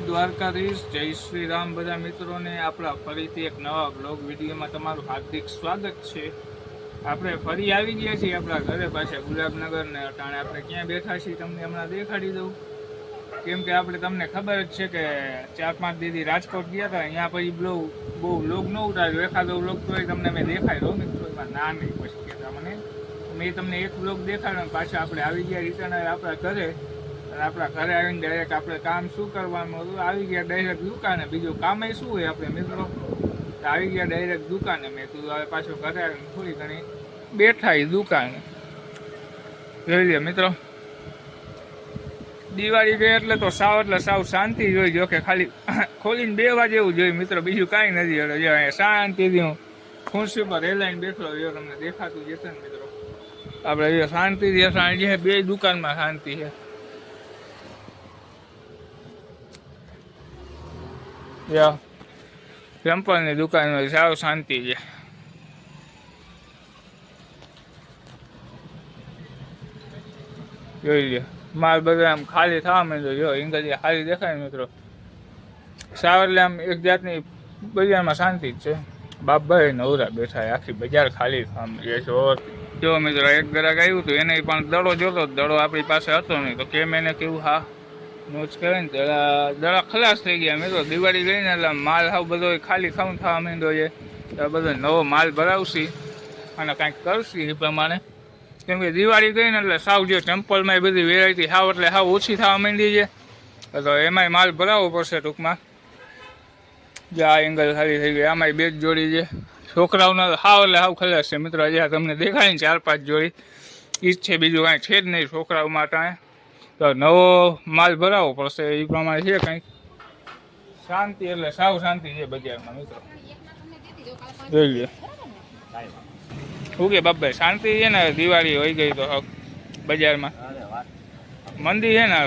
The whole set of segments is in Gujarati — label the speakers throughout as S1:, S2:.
S1: દ્વારકાધીશ. જય શ્રી રામ. બધા મિત્રોને આપણા ફરીથી એક નવા બ્લોગ વિડીયોમાં તમારું હાર્દિક સ્વાગત છે. આપણે ફરી આવી ગયા છીએ આપણા ઘરે પાસે ગુલાબનગર ને અટાણે. આપણે ક્યાં બેઠા છીએ તમને હમણાં દેખાડી દઉં. કેમ કે આપણે તમને ખબર જ છે કે ચાર પાંચ દીદી રાજકોટ ગયા હતા. અહીંયા પછી બ્લોગ બહુ બ્લોગ ન ઉતાર્યો. એખાદો બ્લોગ તો તમને મેં દેખાડ્યો મિત્રો. એમાં ના નહીં પછી કહેતા મને. મેં તમને એક બ્લોગ દેખાડ્યો પાછા આપણે આવી ગયા રિટર્ન આપણા ઘરે. આપણા ઘરે આવીને ડાયરેક્ટ આપણે કામ શું કરવાનું હતું? આવી ગયા ડાયરેક્ટ દુકાને. બીજું કામ એ શું હોય આપણે મિત્રો? તો આવી ગયા ડાયરેક્ટ દુકાને. મેં કીધું, હવે પાછું ઘરે આવીને થોડી ઘણી બેઠા એ દુકાને. જોઈ લે મિત્રો. દિવાળી ગઈ એટલે તો સાવ, એટલે સાવ શાંતિ જોઈ જો કે ખાલી ખોલીને બે વાગે એવું જોયું મિત્રો. બીજું કાંઈ નથી. એટલે જો અહીંયા શાંતિથી હું ખુરશી પર રેલાઈને બેઠો જો તમને દેખાતું જશે ને મિત્રો. આપણે જો શાંતિથી શાંતિ છે બે દુકાનમાં શાંતિ છે. યા. ચંપલની દુકાનમાં સાવ શાંતિ છે. જોઈ લે માલ બધા આમ ખાલી થવા માંડ્યો. જો ઇંગલી ખાલી દેખાય મિત્રો. સાવ એટલે આમ એક જાતની બજારમાં શાંતિ જ છે. બાપભાઈ નવરા બેઠા આખી બજાર ખાલી થવા માંડી છે. જો મિત્રો, એક ગ્રાહક આવ્યું હતું, એને પણ દડો જોતો દડો આપણી પાસે હતો નહીં. તો કેમ એને કેવું હા? નોચ કરે ને, દડા દડા ખલાસ થઈ ગયા. મિત્રો દિવાળી ગઈ ને એટલે માલ હાવ બધો ખાલી ખાઉં થવા માંડ્યો છે. તો બધો નવો માલ ભરાવશી અને કાંઈક કરશી એ પ્રમાણે. કેમ કે દિવાળી ગઈ ને એટલે સાવ જે ટેમ્પલમાં બધી વેરાયટી હાવ એટલે સાવ ઓછી થવા માંડી છે. તો એમાંય માલ ભરાવવો પડશે ટૂંકમાં. જે આ એંગલ ખાલી થઈ ગઈ, આમાંય બે જ જોડી છે. છોકરાઓના હાવ એટલે હાવ ખલાસ છે. મિત્રો, હજી તમને દેખાય ને ચાર પાંચ જોડી. એ જ છે, બીજું કાંઈ છે જ નહીં છોકરાઓ માટે. તો નવો માલ ભરાવો પડશે એ પ્રમાણે છે કંઈક. શાંતિ એટલે સાવ શાંતિ છે બજારમાં, મિત્રો. જોઈ લે શું કે બાપભાઈ શાંતિ છે ને? દિવાળી હોય ગઈ તો બજારમાં. મંદિર છે ને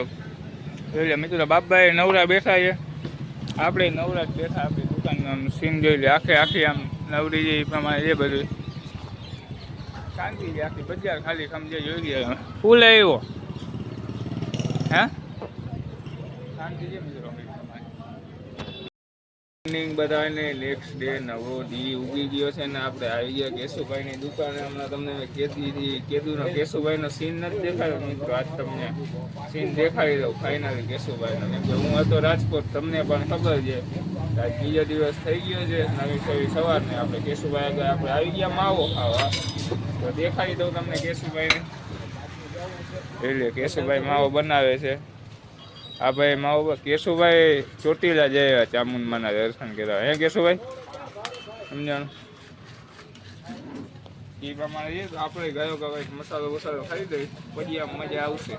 S1: જોઈ લે મિત્રો બાપભાઈ નવરા બેઠા છે. આપણે નવરા જ બેઠા, આપણી દુકાન સીન જોઈ લે આખે આખી આમ નવરી જે પ્રમાણે એ બધું. શાંતિ છે આખી બજાર ખાલી સમજે જોઈ લે ફૂલ આવ્યો હે શાંતિ છે મિત્રો એ પ્રમાણે મોર્નિંગ બધાને નેક્સ્ટ ડે નવો દી ઉગી ગયો છે ને આપણે આવી ગયા કેશુભાઈની દુકાને. હમણાં તમને હતી, કીધું કેશુભાઈનો સીન નથી દેખાડ્યો મિત્રો આજ તમને સીન દેખાડી દઉં ફાઇનલી કેશુભાઈનો કેમ કે હું હતો રાજકોટ, તમને પણ ખબર છે. આજ બીજો દિવસ થઈ ગયો છે, નવી સવી સવારને. આપણે કેશુભાઈ આગળ, આપણે આવી ગયા માવો ખાવા. તો દેખાડી દઉં તમને કેશુભાઈને. એટલે કેશુભાઈ માવો બનાવે છે. હા ભાઈ માવો કેશુભાઈ ચોટીલા જયા ચામુંડમાના દર્શન કર્યા. હે કેશુભાઈ? સમજાણું એ પ્રમાણે છે તો આપણે ગયો કે મસાલો વસાલો ખાઈ દઈ પછી આમ મજા આવશે.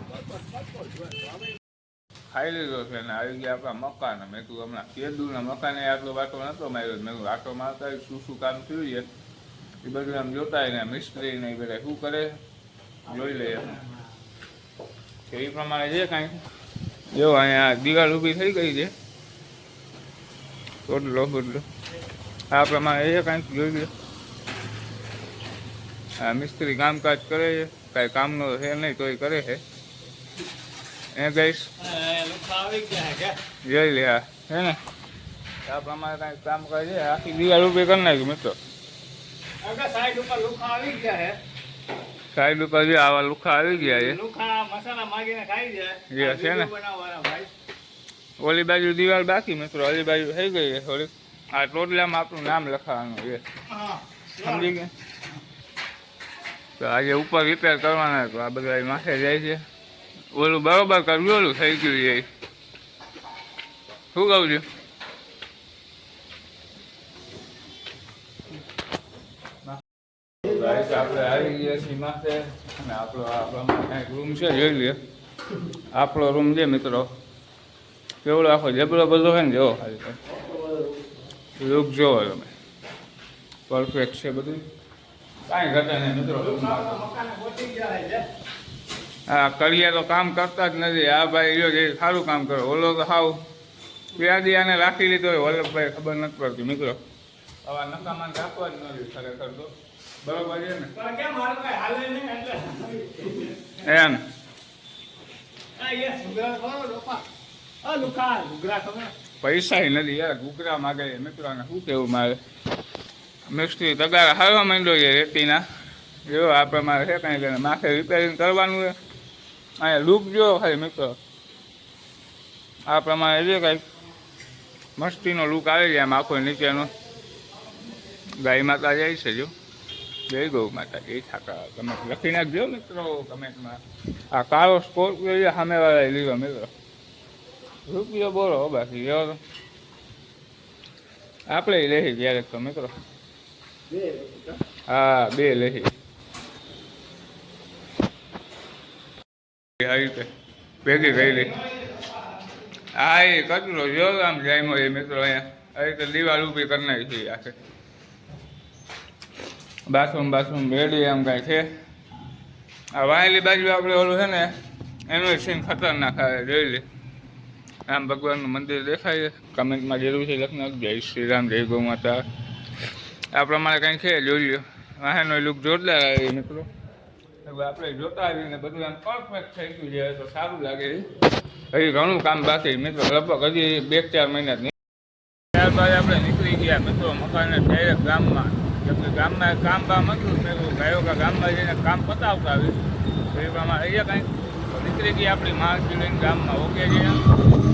S1: ખાઈ લીધો છે ને, આવી ગયા આપણા મકાન. મેં કીધું હમણાં કેદુના મકાને આટલો વાટો નતો માર્યો મેં કીધું મારતા શું શું કામ થયું છે? એ બધું આમ જોતા એને મિસ્ત્રી ને એ બધા શું કરે? જોઈ લઈએ. તો એ પ્રમાણે છે કાંઈ? જો, અહીંયા દિવાલ ઊભી થઈ ગઈ છે. ટોટલો બદલો આ પ્રમાણે એ કાંઈક જોઈ લે. આ મિસ્ત્રી કામકાજ કરે છે. કાંઈ કામનો છે નહીં, તોય કરે છે. એ ગઈશ જોઈ લે હે ને? આ પ્રમાણે કાંઈક કામકાજ છે. આખી દિવાલ ઊભી કરી નાખ્યું મિત્રો. આવા લુખા આવી ગયા છે. જે છે ને? ઓલી બાજુ દિવાલ બાકી મિત્રો ઓલી બાજુ થઈ ગઈ છે થોડીક. આ ટોટલામાં આપણું નામ લખાવાનું છે. સમજી ગયા? તો આજે ઉપર રિપેર કરવાના તો આ બધા માથે જાય છે. ઓલું બરોબર કર્યું ઓલું થઈ ગયું છે. શું કહું છું? આવી ગયા છીએ માથે અને આપણો આપણામાં કાંઈક રૂમ છે, જોઈ લે આપણો રૂમ છે મિત્રો. કેવડો આખો જબરો બધો હોય ને જોવો ખાલી લુક જોવો તમે. પરફેક્ટ છે બધું. કાંઈ ઘટે નહીં મિત્રો. હા કરિયા તો કામ કરતા જ નથી. આ ભાઈ જો જે સારું કામ કરો. ઓલો તો હાવ વ્યાદી આને રાખી લીધો હોય. વલ્લભભાઈ ખબર નથી પડતી, મિત્રો. આવા નકામાં રાખવા જ નથી ખરેખર તો. બરોબર છે ને? એમ પૈસા નથી યાર ઘૂઘરા માગે મિત્રોને શું કેવું મારે? મિસ્ત્રી તગાર હારવા માંડ્યો છે રેતીના. જો આ પ્રમાણે છે કાંઈ માથે રિપેરિંગ કરવાનું છે. અહીંયા લૂપ જો ખાલી મિત્રો આ પ્રમાણે છે કંઈક મસ્તીનો લૂક આવે છે આમ આખો નીચેનો. ગાય માતા જાય છે જો. જય ગૌ માતાજી ઠાકર તમે લખી નાખજો મિત્રો, કમેન્ટમાં. આ કાળો સ્કોર્પિયો છે સામેવાળા લીધો મિત્રો. રૂપિયો બોલો બાકી જો આપણે લેહી ક્યારેક તો મિત્રો. હા, બે લેહી આ રીતે ભેગી ગયેલી હા એ કચરો જો આમ જાય એ મિત્રો અહીંયા. આ રીતે દિવાળ ઊભી કરી નાખી આખે બાથરૂમ બાથરૂમ રેડી આમ કાંઈ છે. આ વાયેલી બાજુ આપણે ઓલું છે ને, એનું સીન ખતરનાક આવે, જોઈ લે. રામ ભગવાનનું મંદિર દેખાય કમેન્ટમાં જરૂર છે લખી જય શ્રી રામ, જય ગૌ માતા. આ પ્રમાણે કંઈ છે, જોઈ લો વાહનનો લુક જોરદાર આવે મિત્રો. આપણે જોતા આવીને બધું આમ પરફેક્ટ થઈ ગયું છે તો સારું લાગે હજી ઘણું કામ બાકી. મિત્રો. લગભગ હજી બે ચાર મહિના ત્યારબાદ આપણે નીકળી ગયા મિત્રો મકાનના ડાયરેક્ટ ગામમાં. કેમ કે ગામમાં કામ બામ હતું મેં ગાયો કા ગામમાં જઈને કામ પતાવતા આવીશ. તો એ પ્રમાણે અહીંયા કાંઈ તો નીકળી ગઈ આપણી માણસી લઈને ગામમાં ઓકે ગયા.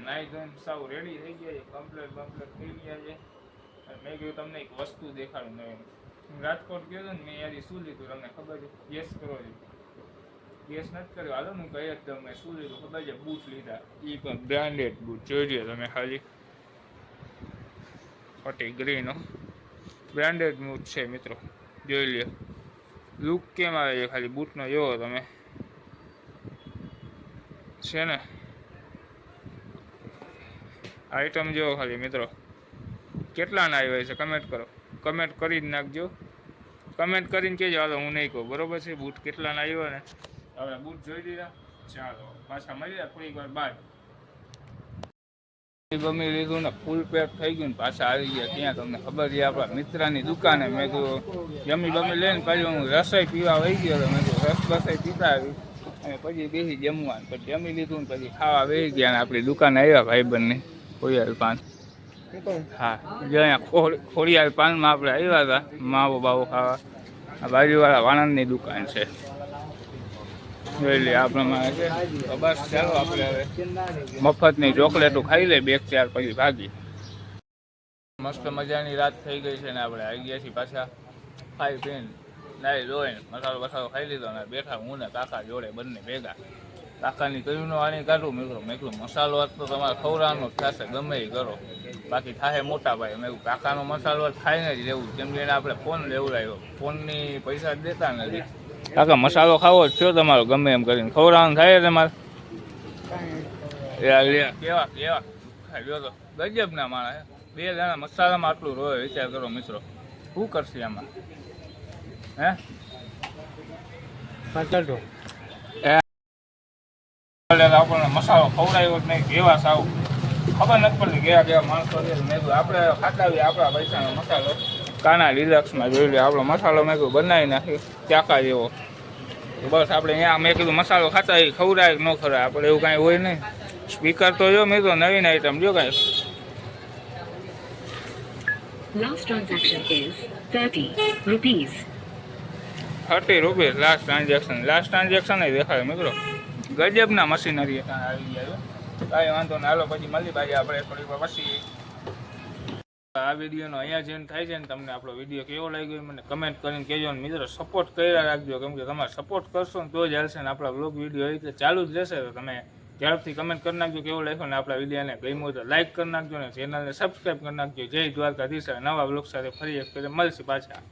S1: નાઈ ધોઈને સાવ રેડી થઈ ગયા છે કમ્પ્લેટ થઈ ગયા મેં કીધું તમને એક વસ્તુ દેખાડું રાજકોટ ગયો ને મેં યાદી શું લીધું તમને ખબર છે યસ કરો છો ગેસ નથી કર્યો હાલો હું કહી જ દઉં મેં શું લીધું ખબર છે બૂટ લીધા એ પણ બ્રાન્ડેડ બૂટ જોઈ લો તમે ખાલી ફટી ગ્રીનો બ્રાન્ડેડ બૂટ છે મિત્રો જોઈ લ્યો લુક કેમ આવે છે ખાલી બૂટનો જોવો તમે છે ને આઈટમ જોવો ખાલી મિત્રો કેટલાના આવ્યા છે કમેન્ટ કરો કમેન્ટ કરી જ નાખજો કમેન્ટ કરીને કહેજો હાલો હું નહીં કહું બરોબર છે બૂટ કેટલાના આવ્યા ને આપણે બૂટ જોઈ લીધા. ચાલો, પાછા મળ્યા થોડીક વાર બાદ. ગમી લીધું ને ફૂલ પેક થઈ ગયું ને પાછા આવી ગયા. ત્યાં તમને ખબર છે, આપણા મિત્રની દુકાને મેં કીધું જમી બમી લઈને પછી હું રસોઈ પીવા વહી ગયો મેં રસ બસાઈ પીતા આવી. અને પછી બેસી જમવાનું. પછી જમી લીધું ને પછી ખાવા બેસી ગયા ને આપણી દુકાને આવ્યા ભાઈ બંને, ખોડિયાલ પાન. હા, જે અહીંયા ખોડિયાલ પાનમાં આપણે આવ્યા હતા, માવો બાવો ખાવા. આ બાજુવાળા વાણંદની દુકાન છે. જોઈ લે આ પ્રમાણે છે. તો બસ ચાલો આપણે હવે મફતની ચોકલેટો ખાઈ લે બે ચાર પછી ભાગી મસ્ત મજાની રાત થઈ ગઈ છે ને આપણે આવી ગયા છીએ પાછા ખાઈ પીને, નાઈ ધોઈને મસાલો બસાલો ખાઈ લીધો ને બેઠા હું ને કાકા જોડે બંને ભેગા. કાકાની કયું નો આની કાઢું? મેં કીધું મેં કીધું, મસાલો તો તમારે ખવડાવવાનો જ થશે, ગમે એ કરો. બાકી થાય મોટા ભાઈ. મેં કાકાનો મસાલો થાય ખાઈને જ લેવું કેમ કે આપણે ફોન લેવડાવ્યો. ફોનની પૈસા જ દેતા નથી. કાકા મસાલો ખાવો જ થયો તમારો ગમે એમ કરીને. ખવડાવવાનું થાય તમારે? કેવા કેવા? ખાઈ તો. ગજબ ના માણસ બે જણા મસાલામાં આટલું રોય વિચાર કરો મિત્રો. શું કરશે આમાં? હે? આપણને મસાલો ખવડાવ્યો જ નહીં કેવા સાવ? ખબર નથી પડતી કેવા કેવા માણસો છે. આપણે ખાતા ખાતાવીએ આપણા પૈસાનો મસાલો. કાના રિલેક્સમાં જોઈ લે આપણો મસાલો મેં કીધું બનાવી નાખી ચાકા જેવો બસ આપણે અહીંયા મેં કીધું મસાલો ખાતા એ ખવડાય કે ન ખવડાય આપણે એવું કાંઈ હોય નહીં. સ્પીકર તો જો મેં તો નવીન આઈટમ જો કાંઈ.
S2: Last transaction is 30 rupees.
S1: Thirty rupees last transaction last transaction દેખાય મિત્રો. ગજબના મશીનરી આવી ગયા કાંઈ વાંધો ના હાલો પછી મળી બાજુ આપણે થોડીક પછી આ વિડીયોનો અહીંયા જેમ થાય છે ને તમને આપણો વીડિયો કેવો લાગ્યો મને કમેન્ટ કરીને કહેજો ને મિત્રો સપોર્ટ કર્યા રાખજો. કેમ કે તમારે સપોર્ટ કરશો ને તો જ હાલશે ને આપણા બ્લોગ વીડિયો એ રીતે ચાલુ જ રહેશે. તો તમે ઝડપથી કમેન્ટ કરી નાખજો કેવો લાગ્યો ને આપણા વિડીયોને. ગમ્યું તો લાઈક કરી નાખજો ને ચેનલને સબસ્ક્રાઈબ કરી નાખજો. જય દ્વારકાધીશ નવા બ્લોગ સાથે ફરી એક મળશે પાછા.